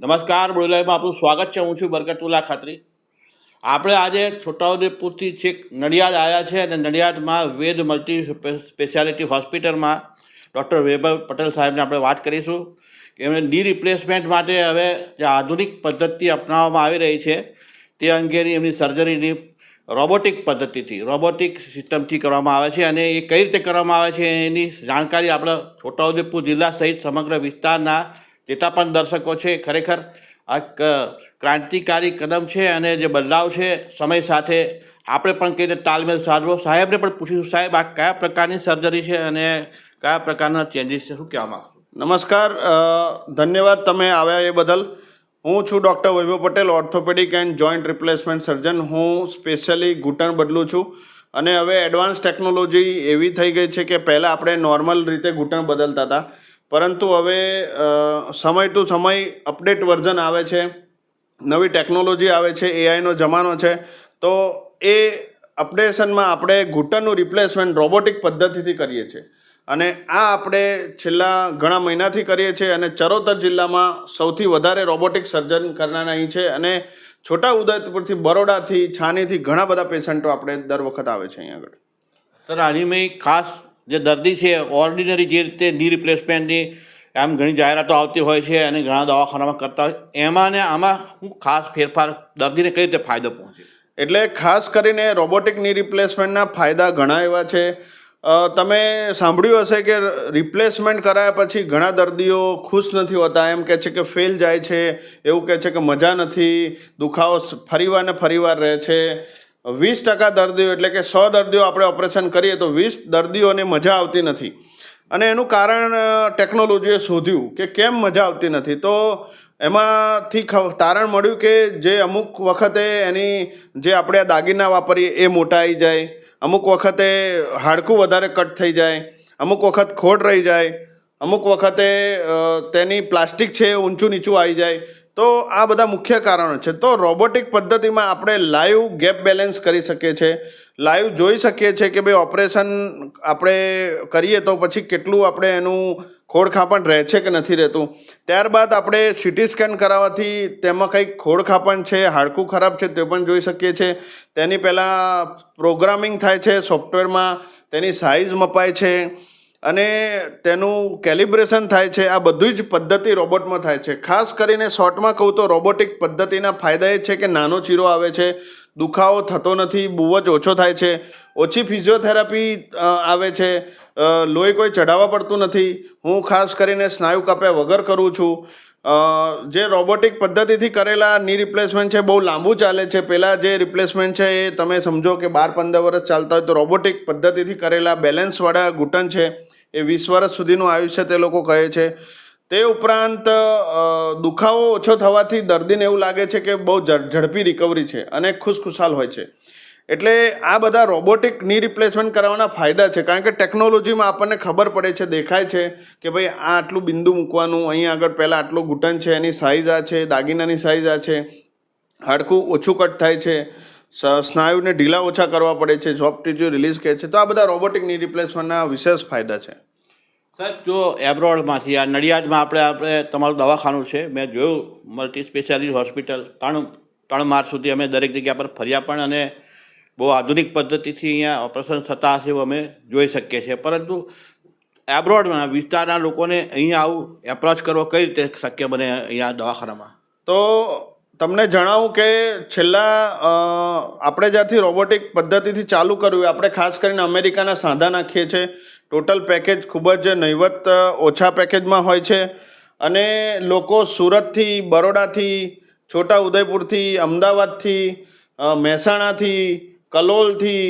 નમસ્કાર બોલાઈમાં આપનું સ્વાગત છે. હું છું બરકતુલ્લા ખાત્રી. આપણે આજે છોટાઉદેપુરથી છેક નડિયાદ આવ્યા છે અને નડિયાદમાં વેદ મલ્ટી સ્પેશિયાલિટી હોસ્પિટલમાં ડૉક્ટર વૈભવ પટેલ સાહેબને આપણે વાત કરીશું કે એમણે ની રિપ્લેસમેન્ટ માટે હવે જે આધુનિક પદ્ધતિ અપનાવવામાં આવી રહી છે તે અંગેની એમની સર્જરીની રોબોટિક પદ્ધતિથી રોબોટિક સિસ્ટમથી કરવામાં આવે છે અને એ કઈ રીતે કરવામાં આવે છે એની જાણકારી આપણે છોટાઉદેપુર જિલ્લા સહિત સમગ્ર વિસ્તારના જેટલા પણ દર્શકો છે. ખરેખર આ ક્રાંતિકારી કદમ છે અને જે બદલાવ છે, સમય સાથે આપણે પણ કઈ રીતે તાલમેલ સાધવો. સાહેબને પણ પૂછીશું, સાહેબ, આ કયા પ્રકારની સર્જરી છે અને કયા પ્રકારના ચેન્જીસ છે? શું કહેવા માંગશો? નમસ્કાર ધન્યવાદ તમે આવ્યા એ બદલ. હું છું doctor Vaibhav Patel orthopaedic and joint replacement surgeon હું સ્પેશિયલી ઘૂંટણ બદલું છું અને હવે એડવાન્સ ટેકનોલોજી એવી થઈ ગઈ છે કે પહેલાં આપણે નોર્મલ રીતે ઘૂંટણ બદલતા હતા. પરંતુ હવે સમય ટુ સમય અપડેટ વર્ઝન આવે છે, નવી ટેકનોલોજી આવે છે, એઆઈનો જમાનો છે, તો એ અપડેશનમાં આપણે ઘૂંટણનું રિપ્લેસમેન્ટ રોબોટિક પદ્ધતિથી કરીએ છીએ. અને આ આપણે છેલ્લા ઘણા મહિનાથી કરીએ છીએ અને ચરોતર જિલ્લામાં સૌથી વધારે રોબોટિક સર્જન કરનારા અહીં છે અને છોટા ઉદયપુરથી બરોડાથી છાનીથી ઘણા બધા પેશન્ટો આપણે દર વખત આવે છે અહીં આગળ. સર, આની મેં ખાસ જે દર્દી છે ઓર્ડિનરી જે રીતે ની રિપ્લેસમેન્ટની આમ ઘણી જાહેરાતો આવતી હોય છે અને ઘણા દવાખાનામાં કરતા હોય, એમાં ને આમાં શું ખાસ ફેરફાર દર્દીને કઈ રીતે ફાયદો પહોંચે? એટલે ખાસ કરીને રોબોટિકની રિપ્લેસમેન્ટના ફાયદા ઘણા એવા છે. તમે સાંભળ્યું હશે કે રિપ્લેસમેન્ટ કરાયા પછી ઘણા દર્દીઓ ખુશ નથી હોતા, એમ કહે છે કે ફેલ જાય છે, એવું કહે છે કે મજા નથી, દુખાવો ફરીવાર ને ફરીવાર રહે છે. વીસ ટકા દર્દીઓ, એટલે કે સો દર્દીઓ આપણે ઓપરેશન કરીએ તો વીસ દર્દીઓને મજા આવતી નથી. અને એનું કારણ ટેકનોલોજીએ શોધ્યું કે કેમ મજા આવતી નથી. તો એમાંથી તારણ મળ્યું કે જે અમુક વખતે એની જે આપણે આ દાગીના વાપરીએ એ મોટા આવી જાય, અમુક વખતે હાડકું વધારે કટ થઈ જાય, અમુક વખત ખોટ રહી જાય, અમુક વખતે તેની પ્લાસ્ટિક છે ઊંચું નીચું આવી જાય તો આ બધા મુખ્ય કારણો છે. તો રોબોટિક પદ્ધતિમાં આપણે લાઈવ ગેપ બેલેન્સ કરી શકીએ છીએ લાઈવ જોઈ શકીએ છીએ કે ભાઈ ઓપરેશન આપણે કરીએ તો પછી કેટલું આપણે એનું ખોડખાપણ રહે છે કે નથી રહેતું. ત્યારબાદ આપણે સીટી સ્કેન કરાવવાથી તેમાં કંઈક ખોડખાપણ છે, હાડકું ખરાબ છે, તે પણ જોઈ શકીએ છીએ તેની પહેલાં પ્રોગ્રામિંગ થાય છે, સોફ્ટવેરમાં તેની સાઇઝ મપાય છે. અને તેનું કેલિબ્રેશન થાય છે, આ બધી જ પદ્ધતિ રોબોટમાં થાય છે. ખાસ કરીને શોર્ટમાં કહું તો રોબોટિક પદ્ધતિના ફાયદા એ છે કે નાનો ચીરો આવે છે, દુખાવો થતો નથી બહુ જ ઓછો થાય છે, ઓછી ફિઝિયોથેરાપી આવે છે લોહી કોઈ ચઢાવવા પડતું નથી. હું ખાસ કરીને સ્નાયુ કાપ્યા વગર કરું છું. જે રોબોટિક પદ્ધતિથી કરેલા ની રિપ્લેસમેન્ટ છે, બહુ લાંબુ ચાલે છે. પહેલાં જે રિપ્લેસમેન્ટ છે એ તમે સમજો કે બાર પંદર વર્ષ ચાલતા હોય તો રોબોટિક પદ્ધતિથી કરેલા બેલેન્સવાળા ઘૂંટણ છે એ વીસ વર્ષ સુધીનું આયુષ્ય તે લોકો કહે છે. તે ઉપરાંત દુખાવો ઓછો થવાથી દર્દીને એવું લાગે છે કે બહુ ઝડપી રિકવરી છે અને ખુશખુશાલ હોય છે. એટલે આ બધા રોબોટિકની રિપ્લેસમેન્ટ કરવાના ફાયદા છે. કારણ કે ટેકનોલોજીમાં આપણને ખબર પડે છે, દેખાય છે કે ભાઈ આ આટલું બિંદુ મૂકવાનું, અહીં આગળ પહેલાં આટલું ઘૂંટણ છે, એની સાઇઝ આ છે, દાગીનાની સાઇઝ આ છે, હાડકું ઓછું કટ થાય છે. સ્નાયુને ઢીલા ઓછા કરવા પડે છે સોફ્ટ ટિશ્યુ રિલીઝ કહે છે. તો આ બધા રોબોટિકની રિપ્લેસમેન્ટના વિશેષ ફાયદા છે. સર જો એબ્રોડમાંથી આ નડિયાદમાં આપણે આપણે તમારું દવાખાનું છે મેં જોયું મલ્ટી સ્પેશિયાલિટી હોસ્પિટલ ત્રણ ત્રણ માર્ચ સુધી અમે દરેક જગ્યા પર ફર્યા પણ અને બહુ આધુનિક પદ્ધતિથી અહીંયા ઓપરેશન થતા હશે એવું અમે જોઈ શકીએ છીએ. પરંતુ એબ્રોડમાં વિસ્તારના લોકોને અહીંયા આવું એપ્રોચ કરવો કઈ રીતે શક્ય બને અહીંયા દવાખાનામાં? તો તમને જણાવું કે છેલ્લા આપણે જ્યાંથી રોબોટિક પદ્ધતિથી ચાલુ કર્યું આપણે ખાસ કરીને અમેરિકાના સાંધા નાખીએ છીએ. ટોટલ પેકેજ ખૂબ જ નહીવત ઓછા પેકેજમાં હોય છે. અને લોકો સુરતથી, બરોડાથી છોટા ઉદયપુરથી અમદાવાદથી મહેસાણાથી, કલોલથી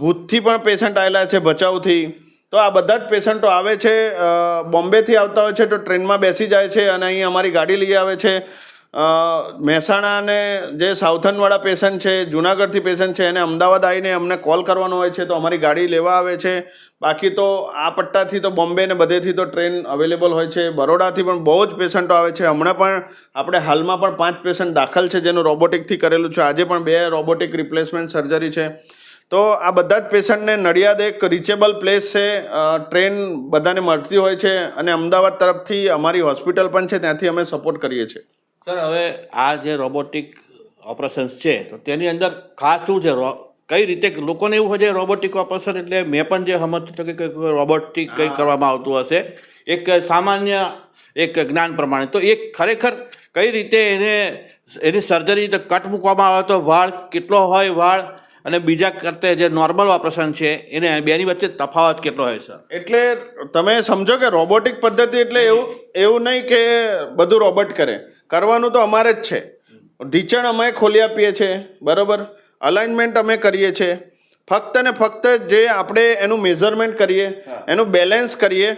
ભૂતથી પણ પેશન્ટ આવેલા છે ભચાઉથી. તો આ બધા જ પેશન્ટો આવે છે બોમ્બેથી આવતા હોય છે તો ટ્રેનમાં બેસી જાય છે અને અહીં અમારી ગાડી લઈ આવે છે. અ, મહેસાણા જે સાઉથર્નવાળા પેશન્ટ છે જુનાગઢથી પેશન્ટ છે એને અમદાવાદ આવીને અમને કોલ કરવાનો હોય છે તો અમારી ગાડી લેવા આવે છે. બાકી તો આ પટ્ટાથી તો બોમ્બે ને બધેથી તો ટ્રેન અવેલેબલ હોય છે. બરોડાથી પણ બહુ જ પેશન્ટો આવે છે. હમણાં પણ આપણે હાલમાં પણ પાંચ પેશન્ટ દાખલ છે જેનું રોબોટિકથી કરેલું છે. આજે પણ બે રોબોટિક રિપ્લેસમેન્ટ સર્જરી છે. તો આ બધા જ પેશન્ટને નડિયાદ એક રીચેબલ પ્લેસ છે. ટ્રેન બધાને મળતી હોય છે અને અમદાવાદ તરફથી અમારી હોસ્પિટલ પણ છે. ત્યાંથી અમે સપોર્ટ કરીએ છીએ. સર હવે આ જે રોબોટિક ઓપરેશન્સ છે તો તેની અંદર ખાસ શું છે? કઈ રીતે લોકોને એવું હોય છે રોબોટિક ઓપરેશન એટલે મેં પણ જે સમજતો કે રોબોટિક કંઈ કરવામાં આવતું હશે એક સામાન્ય એક જ્ઞાન પ્રમાણે. તો એ ખરેખર કઈ રીતે એને એની સર્જરી કટ મૂકવામાં આવે તો વાળ કેટલો હોય? વાળ અને બીજા કરતે જે નોર્મલ ઓપરેશન છે એને બેની વચ્ચે તફાવત કેટલો હોય સર એટલે તમે સમજો કે રોબોટિક પદ્ધતિ એટલે એવું એવું નહીં કે બધું રોબોટ કરે. કરવાનું તો અમારે જ છે. ઢીચણ અમે ખોલી આપીએ છીએ બરોબર? અલાઇનમેન્ટ અમે કરીએ છીએ. ફક્ત ને ફક્ત જે આપણે એનું મેઝરમેન્ટ કરીએ એનું બેલેન્સ કરીએ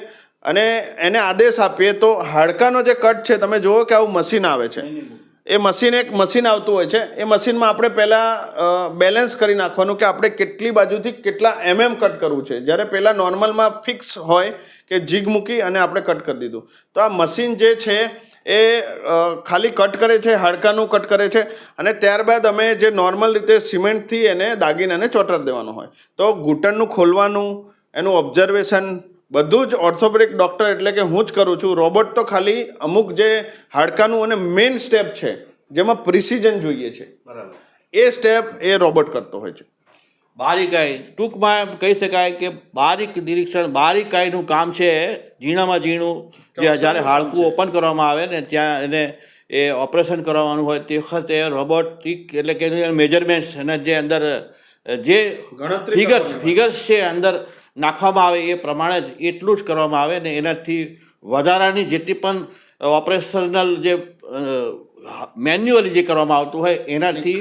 અને એને આદેશ આપીએ તો હાડકાનો જે કટ છે તમે જુઓ કે આવું મશીન આવે છે. એ મશીન એક મશીન આવતું હોય છે, એ મશીનમાં આપણે પહેલાં બેલેન્સ કરી નાખવાનું કે આપણે કેટલી બાજુથી કેટલા એમએમ કટ કરવું છે. જ્યારે પહેલાં નોર્મલમાં ફિક્સ હોય કે જીગ મૂકી અને આપણે કટ કરી દીધું. તો આ મશીન જે છે એ ખાલી કટ કરે છે, હાડકાનું કટ કરે છે અને ત્યારબાદ અમે જે નોર્મલ રીતે સિમેન્ટથી એને દાગીને એને ચોંટાડી દેવાનું હોય. તો ઘૂંટણનું ખોલવાનું, એનું ઓબ્ઝર્વેશન બધું જ ઓર્થોપેડિક ડૉક્ટર એટલે કે હું જ કરું છું. રોબોટ તો ખાલી અમુક જે હાડકાનું અને મેઇન સ્ટેપ છે જેમાં પ્રિસિઝન જોઈએ છે. બરાબર. એ સ્ટેપ એ રોબોટ કરતો હોય છે. બારીકાઈ ટૂંકમાં કહી શકાય કે બારીક નિરીક્ષણ બારીકાઈનું કામ છે ઝીણામાં ઝીણું જે જ્યારે હાડકું ઓપન કરવામાં આવે ને ત્યાં એને એ ઓપરેશન કરવાનું હોય તે વખતે રોબોટિક એટલે કે મેજરમેન્ટ્સ અને જે અંદર જે ગણતરી ફિગર્સ. ફિગર્સ છે અંદર નાખવામાં આવે એ પ્રમાણે જ એટલું જ કરવામાં આવે ને એનાથી વધારાની જેટલી પણ ઓપરેશનલ જે મેન્યુઅલી જે કરવામાં આવતું હોય એનાથી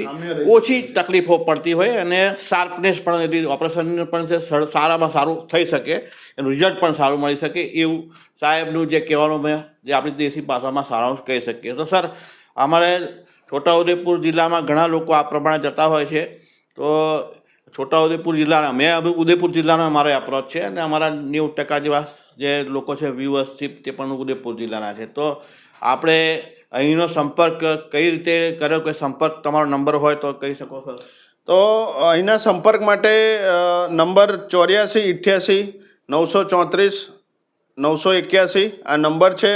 ઓછી તકલીફો પડતી હોય અને શાર્પનેસ પણ એટલી ઓપરેશન પણ છે સારામાં સારું થઈ શકે એનું રિઝલ્ટ પણ સારું મળી શકે એવું સાહેબનું જે કહેવાનું મેં જે આપણી દેશી ભાષામાં સારાંશ કહી શકીએ. તો સર અમારે છોટાઉદેપુર જિલ્લામાં ઘણા લોકો આ પ્રમાણે જતા હોય છે. તો છોટાઉદેપુર જિલ્લાના મેં ઉદેપુર જિલ્લાનો અમારો એપ્રોચ છે અને અમારા નેવું ટકા જેવા જે લોકો છે વ્યુઅરશીપ તે પણ ઉદયપુર જિલ્લાના છે. તો આપણે અહીંનો સંપર્ક કઈ રીતે કર્યો કે સંપર્ક તમારો નંબર હોય તો કહી શકો સર તો અહીંના સંપર્ક માટે નંબર ચોર્યાસી, ઇઠ્યાસી, નવસો ચોત્રીસ, નવસો એક્યાસી આ નંબર છે.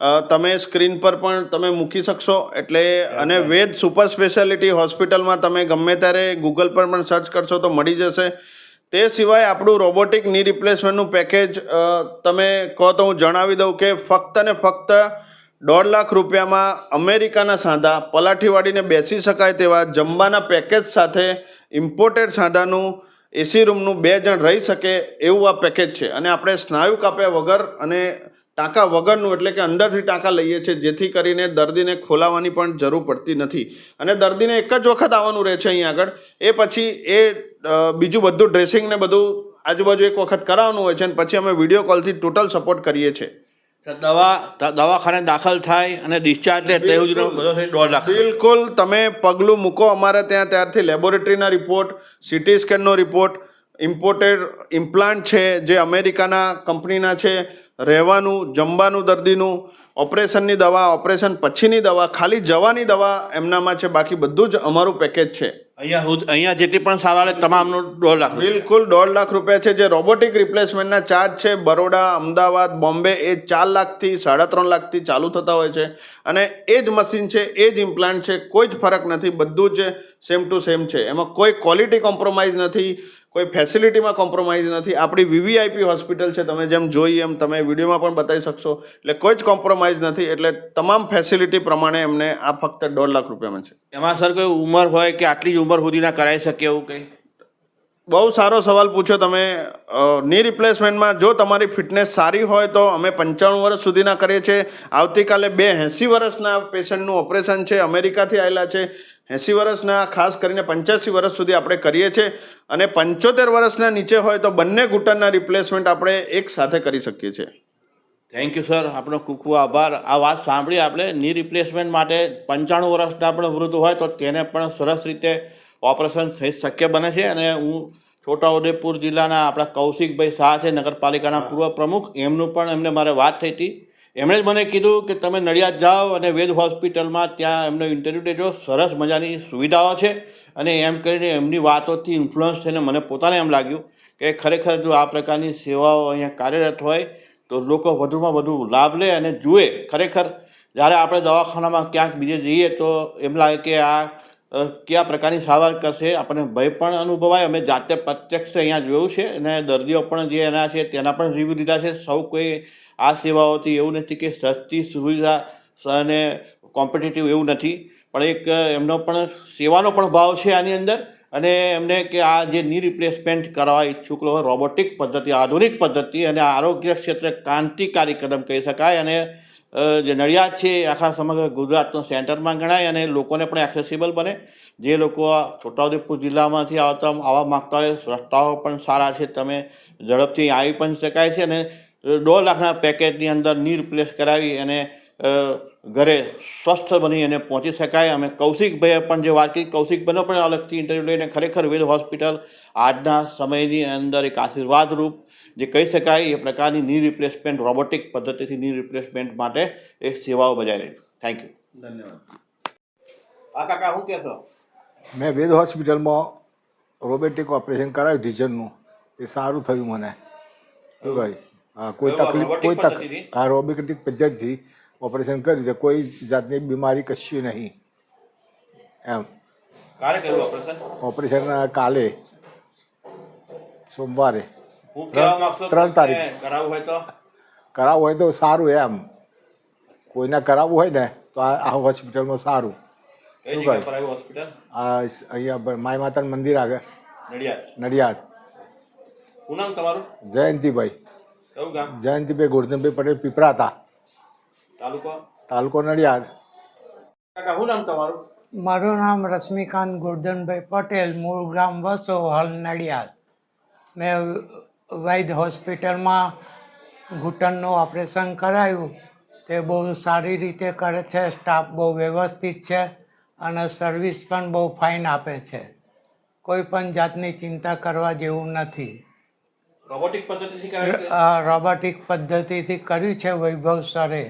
તમે સ્ક્રીન પર પણ તમે મૂકી શકશો. એટલે અને વેદ સુપર સ્પેશિયાલિટી હોસ્પિટલમાં તમે ગમે ત્યારે ગૂગલ પર પણ સર્ચ કરશો તો મળી જશે. તે સિવાય આપણું રોબોટિકની રિપ્લેસમેન્ટનું પેકેજ તમે કહો તો હું જણાવી દઉં કે ફક્ત ને ફક્ત દોઢ લાખ રૂપિયામાં અમેરિકાના સાંધા પલાઠી વાળીને બેસી શકાય તેવા જમવાના પેકેજ સાથે ઇમ્પોર્ટેડ સાંધાનું એસી રૂમનું બે જણ રહી શકે એવું આ પેકેજ છે. અને આપણે સ્નાયુ કાપ્યા વગર અને ટાંકા વગરનું એટલે કે અંદરથી ટાંકા લઈએ છીએ જેથી કરીને દર્દીને ખોલાવાની પણ જરૂર પડતી નથી. અને દર્દીને એક જ વખત આવવાનું રહે છે અહીં આગળ. એ પછી એ બીજું બધું ડ્રેસિંગને બધું આજુબાજુ એક વખત કરાવવાનું હોય છે અને પછી અમે વીડિયો કોલથી ટોટલ સપોર્ટ કરીએ છીએ. દવા દવાખાને દાખલ થાય અને ડિસ્ચાર્જ લે દોઢ લાખ બિલકુલ. તમે પગલું મૂકો અમારે ત્યાં ત્યારથી લેબોરેટરીના રિપોર્ટ સિટી સ્કેનનો રિપોર્ટ ઇમ્પોર્ટેડ ઇમ્પ્લાન્ટ છે જે અમેરિકાના કંપનીના છે રહેવાનું, જમવાનું દર્દીનું, ઓપરેશનની દવા, ઓપરેશન પછીની દવા, ખાલી જવાની દવા એમનામાં છે, બાકી બધું જ અમારું પેકેજ છે. અહીંયા અહીંયા જેટલી પણ સારવાર તમામનું દોઢ લાખ બિલકુલ દોઢ લાખ રૂપિયા છે. જે રોબોટિક રિપ્લેસમેન્ટના ચાર્જ છે બરોડા અમદાવાદ બોમ્બે એ ચાર લાખથી સાડા ત્રણ લાખથી ચાલુ થતા હોય છે. અને એ જ મશીન છે એ જ ઇમ્પ્લાન્ટ છે કોઈ જ ફરક નથી. બધું જ સેમ ટુ સેમ છે. એમાં કોઈ ક્વોલિટી કોમ્પ્રોમાઇઝ નથી કોઈ ફેસિલિટીમાં કોમ્પ્રોમાઇઝ નથી. આપણી વીવીઆઈપી હોસ્પિટલ છે તમે જેમ જોઈ એમ તમે વિડીયોમાં પણ બતાવી શકશો. એટલે કોઈ જ કોમ્પ્રોમાઇઝ નથી. એટલે તમામ ફેસિલિટી પ્રમાણે એમને આ ફક્ત દોઢ લાખ રૂપિયામાં છે. એમાં સર કોઈ ઉંમર હોય કે આટલી જ ઉંમર સુધીના કરાવી શકે એવું કંઈ? બહુ સારો સવાલ પૂછ્યો તમે. ની રિપ્લેસમેન્ટમાં જો તમારી ફિટનેસ સારી હોય તો અમે પંચાણું વર્ષ સુધીના કરીએ છીએ. આવતીકાલે બે એંસી વર્ષના પેશન્ટનું ઓપરેશન છે, અમેરિકાથી આવેલા છે. એંસી વર્ષના ખાસ કરીને પંચ્યાસી વર્ષ સુધી આપણે કરીએ છીએ. અને પંચોતેર વર્ષના નીચે હોય તો બંને ઘૂંટણના રિપ્લેસમેન્ટ આપણે એક સાથે કરી શકીએ છીએ. થેન્ક યુ સર આપનો ખૂબ ખૂબ આભાર. આ વાત સાંભળી આપણે ની રિપ્લેસમેન્ટ માટે પંચાણું વર્ષના પણ વૃદ્ધ હોય તો તેને પણ સરસ રીતે ઓપરેશન થઈ શક્ય બને છે. અને હું છોટાઉદેપુર જિલ્લાના આપણા કૌશિકભાઈ શાહ છે, નગરપાલિકાના પૂર્વ પ્રમુખ. એમનું પણ એમને મારે વાત થઈ હતી. એમણે જ મને કીધું કે તમે નડિયાદ જાઓ અને વેદ હોસ્પિટલમાં ત્યાં એમનો ઇન્ટરવ્યૂ લેજો. સરસ મજાની સુવિધાઓ છે. અને એમ કરીને એમની વાતોથી ઇન્ફ્લુઅન્સ થઈને મને પોતાને એમ લાગ્યું કે ખરેખર જો આ પ્રકારની સેવાઓ અહીંયા કાર્યરત હોય તો લોકો વધુમાં વધુ લાભ લે અને જુએ ખરેખર. જ્યારે આપણે દવાખાનામાં ક્યાંક બીજે જઈએ તો એમ લાગે કે આ કયા પ્રકારની સારવાર કરશે, આપણને ભય પણ અનુભવાય. અમે જાતે પ્રત્યક્ષ અહીંયા જોયું છે અને દર્દીઓ પણ જે એના છે તેના પણ રિવ્યૂ લીધા છે. સૌ કોઈ આ સેવાઓથી એવું નથી કે સસ્તી સુવિધા અને કોમ્પિટિટિવ એવું નથી. પણ એક એમનો પણ સેવાનો પણ ભાવ છે આની અંદર. અને એમને કે આ જે ની રિપ્લેસમેન્ટ કરવા ઈચ્છુક રોબોટિક પદ્ધતિ, આધુનિક પદ્ધતિ અને આરોગ્ય ક્ષેત્રે ક્રાંતિકારી કદમ કહી શકાય અને જે નડિયાદ છે આખા સમગ્ર ગુજરાતનું સેન્ટરમાં ગણાય અને લોકોને પણ એક્સેસિબલ બને. જે લોકો છોટાઉદેપુર જિલ્લામાંથી આવતા, આવવા માગતા હોય, રસ્તાઓ પણ સારા છે, તમે ઝડપથી આવી પણ શકાય છે અને દોઢ લાખના પેકેજની અંદરની રિપ્લેસ કરાવી અને ઘરે સ્વસ્થ બની અને પહોંચી શકાય. અમે કૌશિકભાઈએ પણ જે વાત કરી કૌશિકભાઈનો પણ અલગથી ઇન્ટરવ્યૂ લઈને ખરેખર વેદ હોસ્પિટલ આજના સમયની અંદર એક આશીર્વાદરૂપ જે કહી શકાય એ પ્રકારની ની રિપ્લેસમેન્ટ રોબોટિક પદ્ધતિથી ની રિપ્લેસમેન્ટ માટે એક સેવાઓ બજાવી રહી થેન્ક યુ ધન્યવાદ. હા કાકા શું કહેશો? મેં વેદ હોસ્પિટલમાં રોબોટિક ઓપરેશન કરાવ્યું ટીચરનું એ સારું થયું મને. શું ભાઈ હા કોઈ તકલીફ કોઈ તક પદ્ધતિથી? હા રોબોટિક પદ્ધતિથી. ઓપરેશન કર્યું છે કોઈ જાતની બીમારી કશી નહીં. એમ. ઓપરેશન? કાલે. સોમવારે. ત્રણ તારીખ. કરાવવું હોય તો? કરાવવું હોય તો સારું એમ. કોઈને કરાવવું હોય ને તો આ હોસ્પિટલમાં સારું. શું કહે? હોસ્પિટલ? આ અહીંયા માય માતાનું મંદિર આગળ. નડિયાદ. નડિયાદ. શું નામ તમારું? જયંતિભાઈ. જયંતિભાઈ ગોરધનભાઈ પટેલ પીપરા હતા તાલુકો? તાલુકો નડિયાદ. કાકા શું નામ તમારું? મારું નામ રશ્મિકાંત ગોરધનભાઈ પટેલ મૂળ ગામ વસો હાલ નડિયાદ. મેં વૈદ હોસ્પિટલમાં ઘૂંટણનું ઓપરેશન કરાયું. તે બહુ સારી રીતે કરે છે સ્ટાફ બહુ વ્યવસ્થિત છે અને સર્વિસ પણ બહુ ફાઇન આપે છે. કોઈ પણ જાતની ચિંતા કરવા જેવું નથી. રોબોટિક પદ્ધતિથી રોબોટિક પદ્ધતિથી કર્યું છે વૈભવ સરે.